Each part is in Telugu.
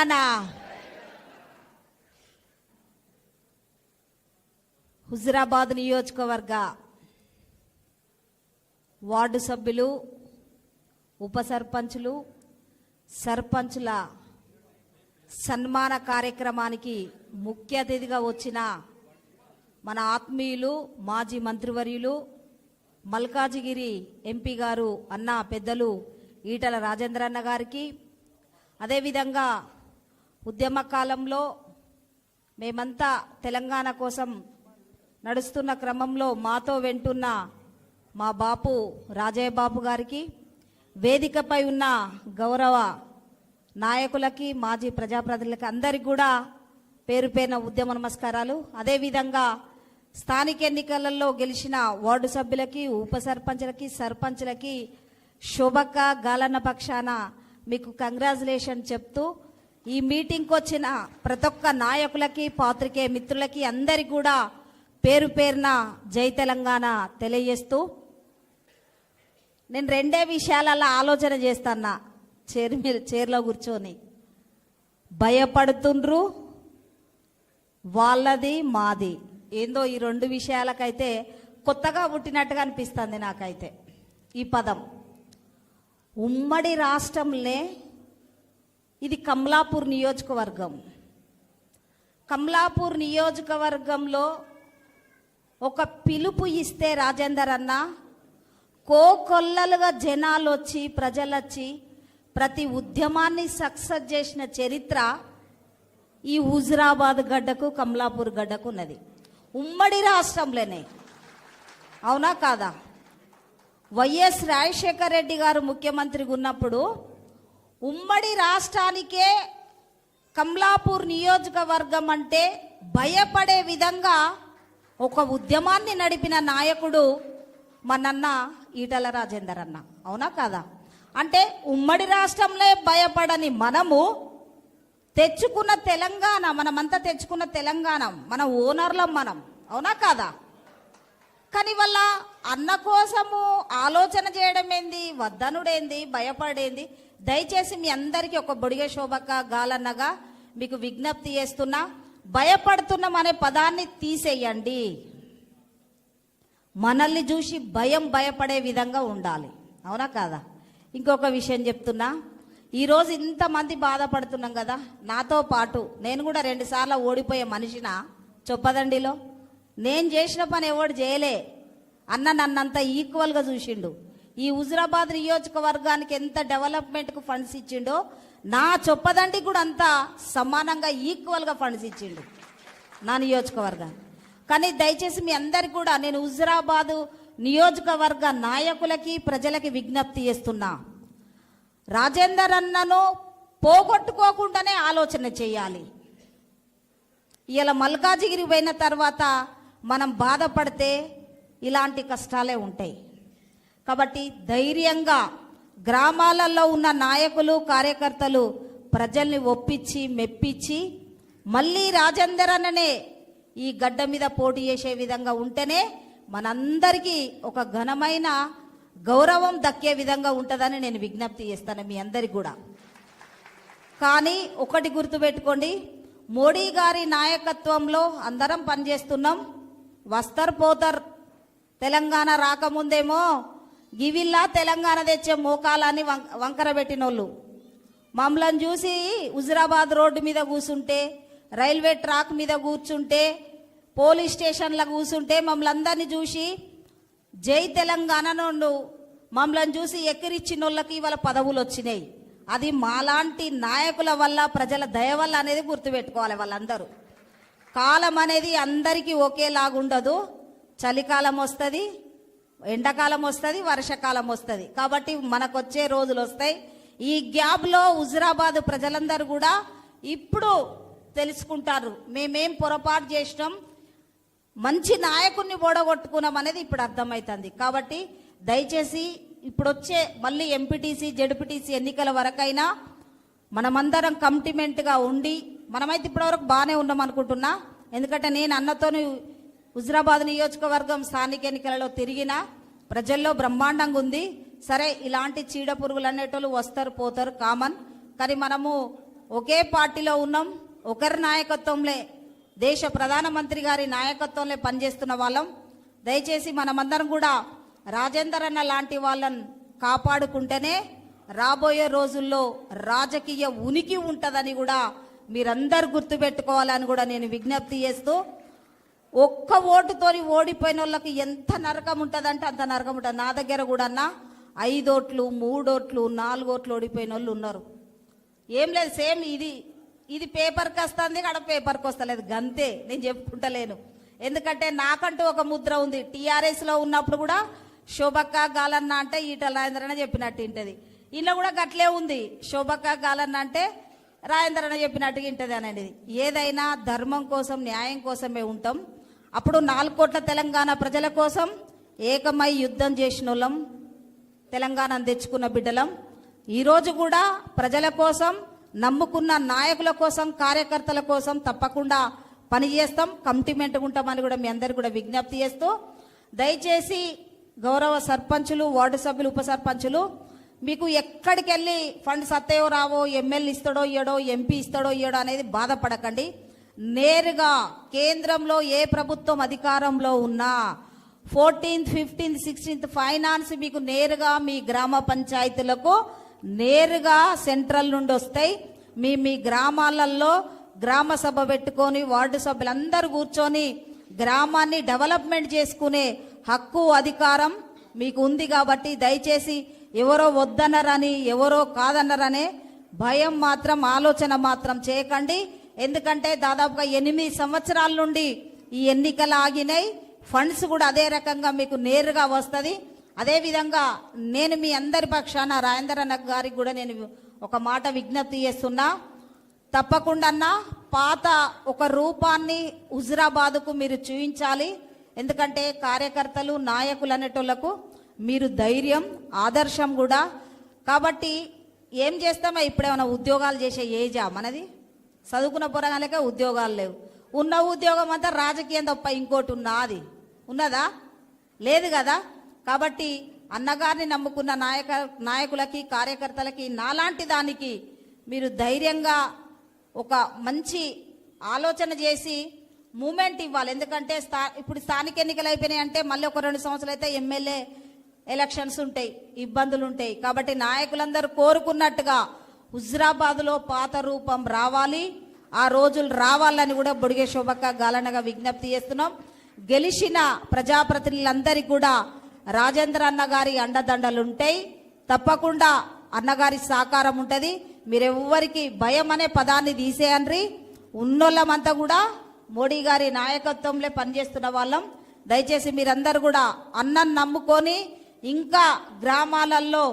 తెలంగాణ హుజురాబాద్ నియోజకవర్గ వార్డు సభ్యులు ఉప సర్పంచులు సర్పంచుల సన్మాన కార్యక్రమానికి ముఖ్య అతిథిగా వచ్చిన మన ఆత్మీయులు మాజీ మంత్రివర్యులు మల్కాజిగిరి ఎంపీ గారు అన్న పెద్దలు ఈటల రాజేంద్రన్న గారికి అదేవిధంగా ఉద్యమ కాలంలో మేమంతా తెలంగాణ కోసం నడుస్తున్న క్రమంలో మాతో వెంటున్న మా బాపు రాజయ్య బాబు గారికి వేదికపై ఉన్న గౌరవ నాయకులకి మాజీ ప్రజాప్రతినిధులకి అందరికి కూడా పేరు పేరున ఉద్యమ నమస్కారాలు. అదేవిధంగా స్థానిక ఎన్నికలలో గెలిచిన వార్డు సభ్యులకి ఉప సర్పంచులకి సర్పంచులకి శోభక్క గాలన్న పక్షాన మీకు కంగ్రాచులేషన్ చెప్తూ ఈ మీటింగ్కి వచ్చిన ప్రతి ఒక్క నాయకులకి పాత్రికే మిత్రులకి అందరికి కూడా పేరు పేరున జై తెలంగాణ తెలియజేస్తూ నేను రెండే విషయాలలో ఆలోచన చేస్తానా చైర్ మీద చైర్లో కూర్చొని. భయపడుతుండ్రు వాళ్ళది మాది. ఏందో ఈ రెండు విషయాలకైతే కొత్తగా పుట్టినట్టుగా అనిపిస్తుంది నాకైతే. ఈ పదం. ఉమ్మడి రాష్ట్రంలో ఇది కమలాపూర్ నియోజకవర్గం. కమలాపూర్ నియోజకవర్గంలో ఒక పిలుపు ఇస్తే రాజేందర్ అన్న కోకొల్లలుగా జనాలు వచ్చి ప్రజలు వచ్చి ప్రతి ఉద్యమాన్ని సక్సెస్ చేసిన చరిత్ర ఈ హుజురాబాద్ గడ్డకు కమలాపూర్ గడ్డకు ఉన్నది. ఉమ్మడి రాష్ట్రంలోనే. అవునా కాదా? వైఎస్ రాజశేఖర రెడ్డి గారు ముఖ్యమంత్రిగా ఉన్నప్పుడు ఉమ్మడి రాష్ట్రానికే కమలాపూర్ నియోజకవర్గం అంటే భయపడే విధంగా ఒక ఉద్యమాన్ని నడిపిన నాయకుడు మనన్న ఈటల రాజేందర్ అన్న. అవునా కాదా? అంటే ఉమ్మడి రాష్ట్రంలో భయపడని మనము తెచ్చుకున్న తెలంగాణ మనమంతా తెచ్చుకున్న తెలంగాణ మన ఓనర్లం మనం. అవునా కాదా? కానీ వాళ్ళ అన్న కోసము ఆలోచన చేయడం ఏంది వద్దనుడేంది? భయపడేంది? దయచేసి మీ అందరికీ ఒక బొడిగే శోభక గాలన్నగా మీకు విజ్ఞప్తి చేస్తున్నా. భయపడుతున్నాం అనే పదాన్ని తీసేయండి. మనల్ని చూసి భయం భయపడే విధంగా ఉండాలి. అవునా కాదా? ఇంకొక విషయం చెప్తున్నా. ఈరోజు ఇంతమంది బాధపడుతున్నాం కదా. నాతో పాటు నేను కూడా రెండుసార్లు ఓడిపోయే మనిషిన. చొప్పదండిలో? నేను చేసిన పని ఎవడు చేయలే. అన్న నన్నంత ఈక్వల్గా చూసిండు. ఈ హుజురాబాద్ నియోజకవర్గానికి ఎంత డెవలప్మెంట్కు ఫండ్స్ ఇచ్చిండో నా చొప్పదండికి కూడా అంత సమానంగా ఈక్వల్గా ఫండ్స్ ఇచ్చిండు నా నియోజకవర్గాన్ని కానీ దయచేసి మీ అందరికి కూడా నేను హుజురాబాదు నియోజకవర్గ నాయకులకి ప్రజలకి విజ్ఞప్తి చేస్తున్నా. రాజేందర్ అన్నను పోగొట్టుకోకుండానే ఆలోచన చేయాలి. ఇలా మల్కాజిగిరి పోయిన తర్వాత మనం బాధపడితే ఇలాంటి కష్టాలే ఉంటాయి. కాబట్టి ధైర్యంగా గ్రామాలలో ఉన్న నాయకులు కార్యకర్తలు ప్రజల్ని ఒప్పించి మెప్పించి మళ్ళీ రాజేందర్ అన్ననే ఈ గడ్డ మీద పోటీ చేసే విధంగా ఉంటేనే మనందరికీ ఒక ఘనమైన గౌరవం దక్కే విధంగా ఉంటుందని నేను విజ్ఞప్తి చేస్తాను మీ అందరికి కూడా. కానీ ఒకటి గుర్తుపెట్టుకోండి మోడీ గారి నాయకత్వంలో అందరం పనిచేస్తున్నాం. వస్తర్ పోతర్ తెలంగాణ రాకముందేమో గివిల్లా తెలంగాణ తెచ్చే మోకాలని వంకర పెట్టినోళ్ళు. మమ్మల్ని చూసి హుజురాబాద్ రోడ్డు మీద కూర్చుంటే రైల్వే ట్రాక్ మీద కూర్చుంటే పోలీస్ స్టేషన్లో కూర్చుంటే మమ్మల్ని అందరినీ చూసి జై తెలంగాణ నుండు. మమ్మల్ని చూసి ఎక్కిరిచ్చిన వాళ్ళకి ఇవాళ పదవులు వచ్చినాయి అది మాలాంటి నాయకుల వల్ల ప్రజల దయ వల్ల అనేది గుర్తుపెట్టుకోవాలి వాళ్ళందరూ. కాలం అనేది అందరికీ ఒకేలాగుండదు. చలికాలం వస్తుంది ఎండాకాలం వస్తుంది వర్షాకాలం వస్తుంది. కాబట్టి మనకు వచ్చే రోజులు వస్తాయి. ఈ గ్యాప్లో హుజరాబాద్ ప్రజలందరూ కూడా ఇప్పుడు తెలుసుకుంటారు. మేమేం పొరపాటు చేసినాం మంచి నాయకుడిని ఓడగొట్టుకున్నాం అనేది ఇప్పుడు అర్థమవుతుంది కాబట్టి దయచేసి ఇప్పుడు వచ్చే మళ్ళీ ఎంపీటీసీ జడ్పీటీసీ ఎన్నికల వరకైనా మనమందరం కంటిమెంట్గా ఉండి మనమైతే ఇప్పటివరకు బాగానే ఉన్నాం అనుకుంటున్నా. ఎందుకంటే నేను అన్నతోని హుజరాబాద్ నియోజకవర్గం స్థానిక ఎన్నికలలో తిరిగిన ప్రజల్లో బ్రహ్మాండంగా ఉంది. సరే ఇలాంటి చీడ పురుగులు అనేటోళ్ళు వస్తారు పోతారు కామన్. కానీ మనము ఒకే పార్టీలో ఉన్నాం ఒకరి నాయకత్వంలో దేశ ప్రధానమంత్రి గారి నాయకత్వంలో పనిచేస్తున్న వాళ్ళం. దయచేసి మనమందరం కూడా రాజేందర్ అన్న లాంటి వాళ్ళని కాపాడుకుంటేనే రాబోయే రోజుల్లో రాజకీయ ఉనికి ఉంటుందని కూడా మీరందరు గుర్తుపెట్టుకోవాలని కూడా నేను విజ్ఞప్తి చేస్తూ ఒక్క ఓటుతోని ఓడిపోయిన వాళ్ళకి ఎంత నరకం ఉంటుందంటే అంత నరకం ఉంటుంది నా దగ్గర కూడా అన్న ఐదోట్లు మూడోట్లు నాలుగోట్లు ఓడిపోయిన వాళ్ళు ఉన్నారు. ఏం లేదు సేమ్ ఇది. ఇది పేపర్కి వస్తుంది అక్కడ పేపర్కి వస్తలేదు. గంతే నేను చెప్పుకుంటలేను. ఎందుకంటే నాకంటూ ఒక ముద్ర ఉంది. టీఆర్ఎస్లో ఉన్నప్పుడు కూడా శోభక్క గాలన్న అంటే ఈటల రాజేంద్రన చెప్పినట్టు ఇంటది ఇంట్లో కూడా గట్లే ఉంది. శోభక్క గాలన్న అంటే రాజేంద్రన చెప్పినట్టుగా ఇంటది అనేది. ఏదైనా ధర్మం కోసం న్యాయం కోసమే ఉంటాం. అప్పుడు నాలుగు కోట్ల తెలంగాణ ప్రజల కోసం ఏకమై యుద్ధం చేసిన వాళ్ళం తెలంగాణను తెచ్చుకున్న బిడ్డలం. ఈరోజు కూడా ప్రజల కోసం నమ్ముకున్న నాయకుల కోసం కార్యకర్తల కోసం తప్పకుండా పనిచేస్తాం కమిటిమెంట్ ఉంటామని కూడా మీ అందరు కూడా విజ్ఞప్తి చేస్తూ దయచేసి గౌరవ సర్పంచులు వార్డు సభ్యులు ఉప సర్పంచులు మీకు ఎక్కడికి వెళ్ళి ఫండ్స్ అత్తయో రావో ఎమ్మెల్యే ఇస్తాడో ఇయ్యడో ఎంపీ ఇస్తాడో ఇయ్యడో అనేది బాధపడకండి. నేరుగా కేంద్రంలో ఏ ప్రభుత్వం అధికారంలో ఉన్నా ఫోర్టీన్త్ ఫిఫ్టీన్త్ సిక్స్టీన్త్ ఫైనాన్స్ మీకు నేరుగా మీ గ్రామ పంచాయతీలకు నేరుగా సెంట్రల్ నుండి వస్తాయి. మీ మీ గ్రామాలలో గ్రామ సభ పెట్టుకొని వార్డు సభ్యులందరూ కూర్చొని గ్రామాన్ని డెవలప్మెంట్ చేసుకునే హక్కు అధికారం మీకు ఉంది కాబట్టి దయచేసి ఎవరో వద్దనరని ఎవరో కాదన్నరనే భయం మాత్రం ఆలోచన మాత్రం చేయకండి. ఎందుకంటే దాదాపుగా ఎనిమిది సంవత్సరాల నుండి ఈ ఎన్నికలు ఆగినాయి. ఫండ్స్ కూడా అదే రకంగా మీకు నేరుగా వస్తుంది. అదేవిధంగా నేను మీ అందరి పక్షాన రాజేంద్ర అన్న గారికి కూడా నేను ఒక మాట విజ్ఞప్తి చేస్తున్నా. తప్పకుండా అన్న పాత ఒక రూపాన్ని హుజరాబాద్కు మీరు చూపించాలి. ఎందుకంటే కార్యకర్తలు నాయకులు అనేటోళ్ళకు మీరు ధైర్యం ఆదర్శం కూడా. కాబట్టి ఏం చేస్తామో? ఇప్పుడేమైనా ఉద్యోగాలు చేసే ఏజా మనది? చదువుకున్న పొరగాలకే ఉద్యోగాలు లేవు. ఉన్న ఉద్యోగం అంతా రాజకీయం తప్ప ఇంకోటి ఉన్నది. ఉన్నదా? లేదు కదా? కాబట్టి అన్నగారిని నమ్ముకున్న నాయక నాయకులకి కార్యకర్తలకి నాలాంటి దానికి మీరు ధైర్యంగా ఒక మంచి ఆలోచన చేసి మూమెంట్ ఇవ్వాలి. ఎందుకంటే స్థా ఇప్పుడు స్థానిక ఎన్నికలు అయిపోయినాయి అంటే మళ్ళీ ఒక రెండు సంవత్సరాలు అయితే ఎమ్మెల్యే ఎలక్షన్స్ ఉంటాయి ఇబ్బందులు ఉంటాయి. కాబట్టి నాయకులందరూ కోరుకున్నట్టుగా హుజరాబాద్లో పాత రూపం రావాలి. ఆ రోజులు రావాలని కూడా బొడిగే శోభక్క గాలనగా విజ్ఞప్తి చేస్తున్నాం. గెలిచిన ప్రజాప్రతినిధులందరికీ కూడా రాజేంద్ర అన్నగారి అండదండలుంటాయి. అండదండలు ఉంటాయి తప్పకుండా అన్నగారి సహకారం ఉంటుంది. మీరెవ్వరికి భయం అనే పదాన్ని తీసేయండి. ఉన్నోళ్ళమంతా కూడా మోడీ గారి నాయకత్వంలో పనిచేస్తున్న వాళ్ళం. దయచేసి మీరందరూ కూడా అన్నం నమ్ముకొని ఇంకా గ్రామాలలో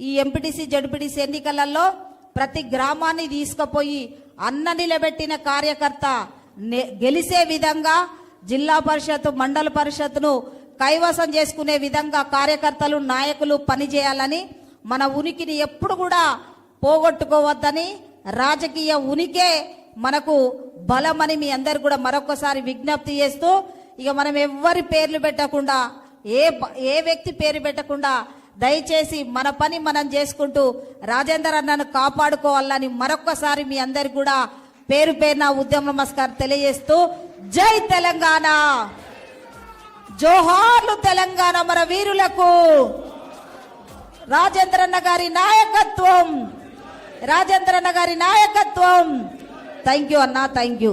ఈ ఎంపీటీసీ జడ్పీటీసీ ఎన్నికలలో ప్రతి గ్రామాన్ని తీసుకుపోయి అన్న నిలబెట్టిన కార్యకర్త నె- గెలిసే విధంగా జిల్లా పరిషత్ మండల పరిషత్ను కైవసం చేసుకునే విధంగా కార్యకర్తలు నాయకులు పనిచేయాలని మన ఉనికిని ఎప్పుడు కూడా పోగొట్టుకోవద్దని రాజకీయ ఉనికే మనకు బలమని మీ అందరు కూడా మరొకసారి విజ్ఞప్తి చేస్తూ ఇక మనం ఎవ్వరి పేర్లు పెట్టకుండా ఏ ఏ వ్యక్తి పేరు పెట్టకుండా దయచేసి మన పని మనం చేసుకుంటూ రాజేందర్ అన్నను కాపాడుకోవాలని మరొక్కసారి మీ అందరికి కూడా పేరు పేరున ఉద్యమ నమస్కారం తెలియజేస్తూ జై తెలంగాణ. జోహార్లు తెలంగాణ మన వీరులకు. రాజేంద్రన్న గారి నాయకత్వం. రాజేంద్రన్న గారి నాయకత్వం. థ్యాంక్ యూ అన్నా థ్యాంక్ యూ